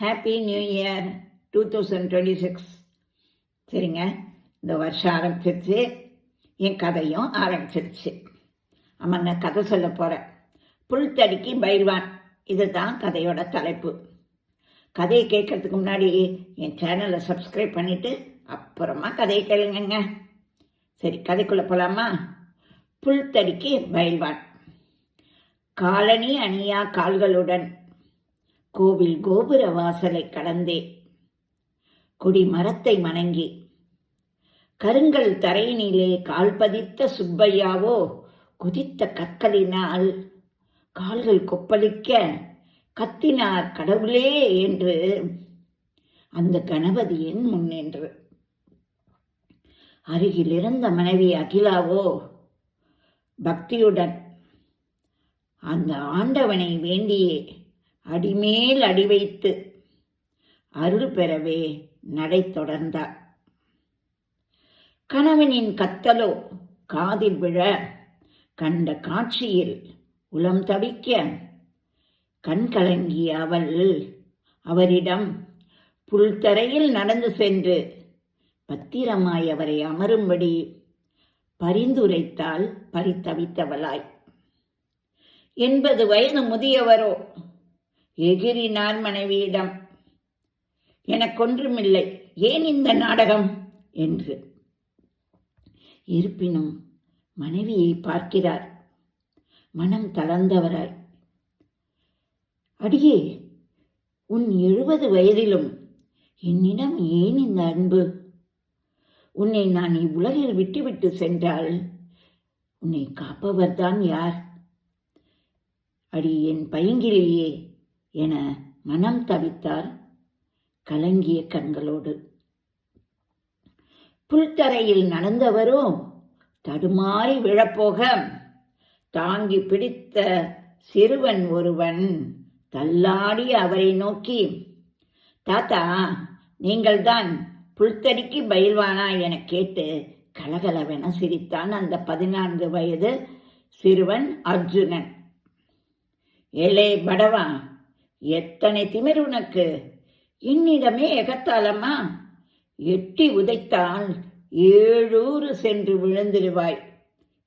Happy new year two thousand twenty six சரிங்க இந்த வருஷம் ஆரம்பிச்சிருச்சு. என் கதையும் ஆரம்பிச்சிருச்சு. ஆமாம் நான் கதை சொல்ல போகிறேன் புல்தடிக்கு பயில்வான் இதுதான் கதையோட தலைப்பு. கதையை கேட்கறதுக்கு முன்னாடி என் சேனலை சப்ஸ்கிரைப் பண்ணிவிட்டு அப்புறமா கதையை கேளுங்கங்க. சரி கதைக்குள்ளே போகலாமா புல்தடிக்கு பயில்வான் காலனி அணியா கால்களுடன் கோவில் கோபுர வாசலை கடந்தே. கொடி மரத்தை வணங்கி கருங்கல் தரையினிலே கால் பதித்த சுப்பையாவோ குதித்த கற்களினால் கால்கள் கொப்பளிக்க கத்தினார் கடவுளே என்று அந்த கணபதியின் முன்னின்று அருகில் இருந்த மனைவி அகிலாவோ பக்தியுடன் அந்த ஆண்டவனை வேண்டியே அடிமேல் அடி வைத்து அருள் பெறவே நடை தொடர்ந்தார். கணவனின் கத்தலோ காதில் விழ கண்ட காட்சியில் உளம் தவிக்க கண்கலங்கிய அவள் அவரிடம் புல்தரையில் நடந்து சென்று பத்திரமாய் அவரை அமரும்படி பரிந்துரைத்தால் பரித்தவித்தவளாய். எண்பது வயது முதியவரோ எகிரினார் மனைவியிடம் எனக்கொன்றுமில்லை ஏன் இந்த நாடகம்? என்று. இருப்பினும் மனைவியை பார்க்கிறார். மனம் தளர்ந்தவராய். அடியே உன் எழுபது வயதிலும் என்னிடம் ஏன் இந்த அன்பு? உன்னை நான் இவ்வுலகில் விட்டுவிட்டு சென்றால் உன்னை காப்பவர்தான் யார்? அடி என் பைங்கிலேயே. என மனம் தவித்தார் கலங்கிய கண்களோடு. புல்தரையில் நடந்தவரோ தடுமாறி விழப்போக தாங்கி பிடித்த சிறுவன் ஒருவன் தள்ளாடி அவரை நோக்கி தாத்தா நீங்கள்தான் புல்தறிக்கு பயில்வானா? என கேட்டு கலகலவென சிரித்தான் அந்த பதினான்கு வயது சிறுவன் அர்ஜுனன். ஏலே படவா எத்தனை திமிர் உனக்கு? என்னிடமே எகத்தாலம்மா. எட்டி உதைத்தால் ஏழூறு சென்று விழுந்திருவாய்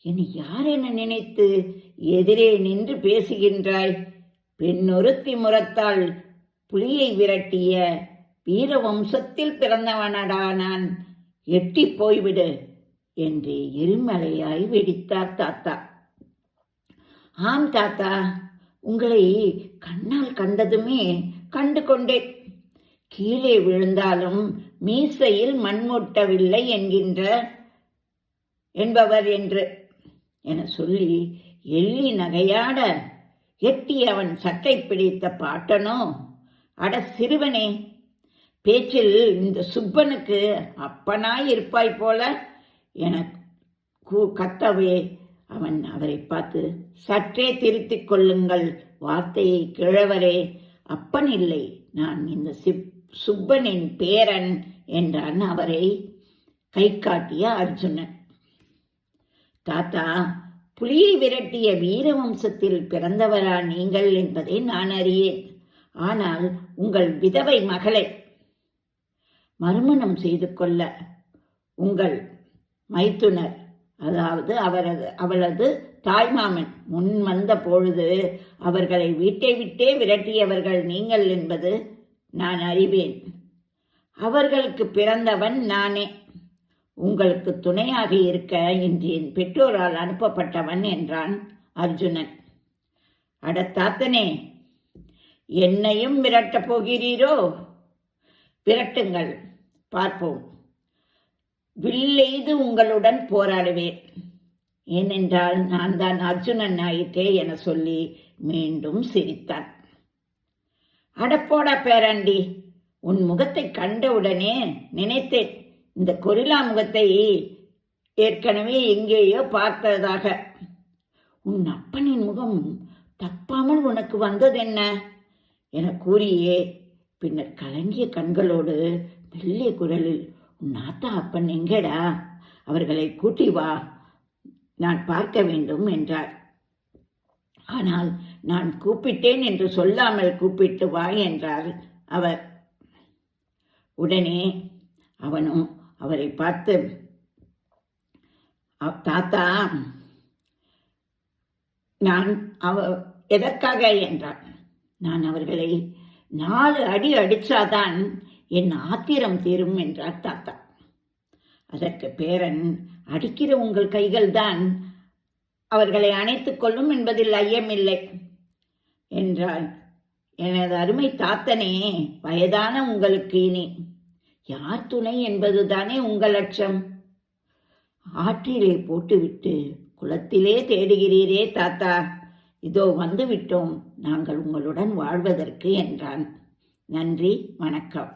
இனி யார் என நினைத்து எதிரே நின்று பேசுகின்றாய்? பெண்ணொருத்தி முறத்தால் புலியை விரட்டிய வீர வம்சத்தில் பிறந்தவனடா நான். எட்டி போய்விடு என்று எரிமலையாய் வெடித்தார் தாத்தா. ஆம் தாத்தா உங்களை கண்ணால் கண்டதுமே கண்டு கொண்டேன். கீழே விழுந்தாலும் மீசையில் மண்மூட்டவில்லை என்கின்ற என்பவர் என்று என சொல்லி எள்ளி நகையாட எட்டி அவன் சட்டை பிடித்த பாட்டனோ அட சிறுவனே பேச்சில் இந்த சுப்பனுக்கு அப்பனாய் இருப்பாய் போல என கூ கத்தவே அவன் அவரை பார்த்து சற்றே திருத்திக் கொள்ளுங்கள் வார்த்தையை கிழவரே. அப்பன் இல்லை நான் இந்த சிப் சுப்பனின் பேரன் என்றான் அவரை கை காட்டிய அர்ஜுனன். தாத்தா புலியை விரட்டிய வீர வம்சத்தில் பிறந்தவரா நீங்கள் என்பதை நான் அறியேன். ஆனால் உங்கள் விதவை மகளை. மறுமணம் செய்து கொள்ள உங்கள் மைத்துனர் அதாவது அவரது அவளது தாய்மாமன் முன் வந்த பொழுது அவர்களை வீட்டை விட்டே விரட்டியவர்கள் நீங்கள் என்பது நான் அறிவேன். அவர்களுக்கு பிறந்தவன் நானே. உங்களுக்கு துணையாக இருக்க இன்று என் பெற்றோரால் அனுப்பப்பட்டவன் என்றான் அர்ஜுனன். அடத்தாத்தனே என்னையும் விரட்டப் போகிறீரோ? விரட்டுங்கள் பார்ப்போம். வில்லெய்து உங்களுடன் போராடுவேன். ஏனென்றால் நான் தான் அர்ஜுனன் ஆயிட்டே என சொல்லி மீண்டும் சிரித்தான். அடப்போடா பேராண்டி உன் முகத்தை கண்டவுடனே நினைத்தேன். இந்த கொரிலா முகத்தை ஏற்கனவே எங்கேயோ பார்த்ததாக. உன் அப்பனின் முகம் தப்பாமல் உனக்கு வந்ததென்ன என கூறியே பின்னர் கலங்கிய கண்களோடு மெல்லிய குரலில் உன் நாத்தா அப்பன் எங்கடா? அவர்களை கூட்டி வா. நான் பார்க்க வேண்டும் என்றார் ஆனால் நான் கூப்பிட்டேன் என்று சொல்லாமல் கூப்பிட்டு வா என்றார் அவர். உடனே அவனும் அவரை பார்த்து தாத்தா நான் அவ எதற்காக? என்றான். நான் அவர்களை நாலு அடி அடிச்சாதான் என் ஆத்திரம் தீரும் என்றார் தாத்தா. அதற்கு பேரன் அடிக்கிற உங்கள் கைகள்தான் அவர்களை அணைத்துக் கொள்ளும் என்பதில் ஐயமில்லை என்றாள். எனது அருமை தாத்தனே வயதான உங்களுக்கு இனி யார் துணை என்பதுதானே உங்கள் லட்சம் ஆற்றிலே போட்டுவிட்டு குளத்திலே தேடுகிறீரே தாத்தா. இதோ வந்துவிட்டோம் நாங்கள் உங்களுடன் வாழ்வதற்கு என்றான். நன்றி வணக்கம்.